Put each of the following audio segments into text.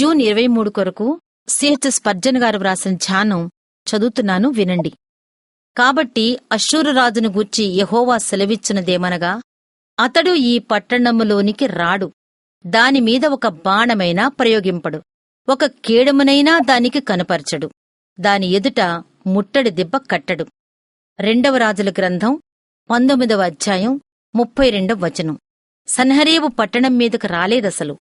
June ఇరవై మూడు కొరకు సిహెచ్ఎస్ పర్జన్ గారు వ్రాసిన ధ్యానం చదువుతున్నాను వినండి. కాబట్టి అశ్షూరురాజును గూర్చి యహోవా సెలవిచ్చినదేమనగా అతడు ఈ పట్టణములోనికి రాడు. దానిమీద ఒక బాణమైనా ప్రయోగింపడు. ఒక కీడమునైనా దానికి కనపరచడు. దాని ఎదుట ముట్టడి దిబ్బ కట్టడు. రెండవ రాజుల గ్రంథం పంతొమ్మిదవ అధ్యాయం ముప్పై రెండవ వచనం. సన్హరీవు పట్టణం మీదకు రాలేదసలు.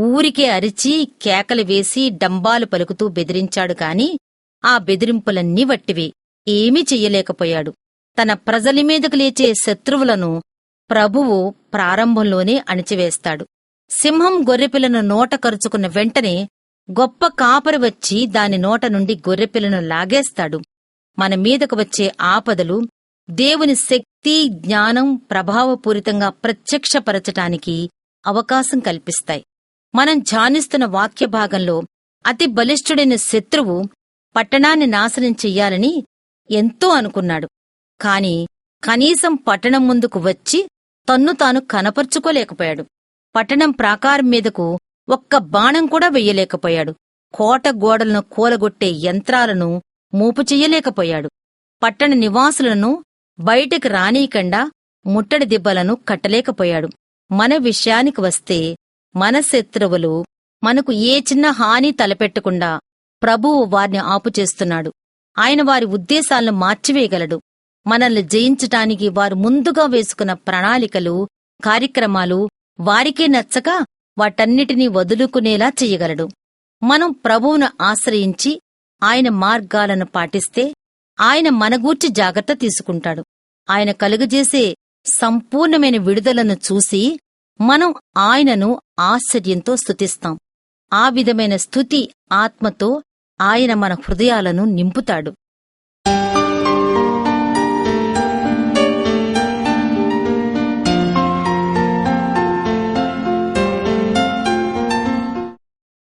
ఊరికే అరిచి కేకలు వేసి డంబాలు పలుకుతూ బెదిరించాడు కాని ఆ బెదిరింపులన్నీ వట్టివే. ఏమీ చెయ్యలేకపోయాడు. తన ప్రజలి మీదకు లేచే శత్రువులను ప్రభువు ప్రారంభంలోనే అణిచివేస్తాడు. సింహం గొర్రెపిల్లను నోట కరుచుకున్న వెంటనే గొప్ప కాపరి వచ్చి దాని నోట నుండి గొర్రెపిల్లను లాగేస్తాడు. మన మీదకు వచ్చే ఆపదలు దేవుని శక్తి జ్ఞానం ప్రభావపూరితంగా ప్రత్యక్షపరచటానికి అవకాశం కల్పిస్తాయి. మనం ధ్యానిస్తున్న వాక్య భాగంలో అతి బలిష్ఠుడైన శత్రువు పట్టణాన్ని నాశనం చెయ్యాలని ఎంతో అనుకున్నాడు. కాని కనీసం పట్టణం ముందుకు వచ్చి తన్ను తాను కనపరుచుకోలేకపోయాడు. పట్టణం ప్రాకారం మీదకు ఒక్క బాణం కూడా వెయ్యలేకపోయాడు. కోట గోడలను కూలగొట్టే యంత్రాలను మూపు చెయ్యలేకపోయాడు. పట్టణ నివాసులను బయటికి రానీయకుండా ముట్టడి దిబ్బలను కట్టలేకపోయాడు. మన విషయానికి వస్తే మన శత్రువులు మనకు ఏ చిన్న హాని తలపెట్టకుండా ప్రభువు వారిని ఆపుచేస్తున్నాడు. ఆయన వారి ఉద్దేశాలను మార్చివేయగలడు. మనల్ని జయించటానికి వారు ముందుగా వేసుకున్న ప్రణాళికలు కార్యక్రమాలు వారికే నచ్చక వాటన్నిటినీ వదులుకునేలా చెయ్యగలడు మనం ప్రభువును ఆశ్రయించి ఆయన మార్గాలను పాటిస్తే ఆయన మనగూర్చి జాగ్రత్త తీసుకుంటాడు. ఆయన కలుగజేసే సంపూర్ణమైన విడుదలను చూసి మనం ఆయనను ఆశ్చర్యంతో స్తుతిస్తాం. ఆ విధమైన స్థుతి ఆత్మతో ఆయన మన హృదయాలను నింపుతాడు.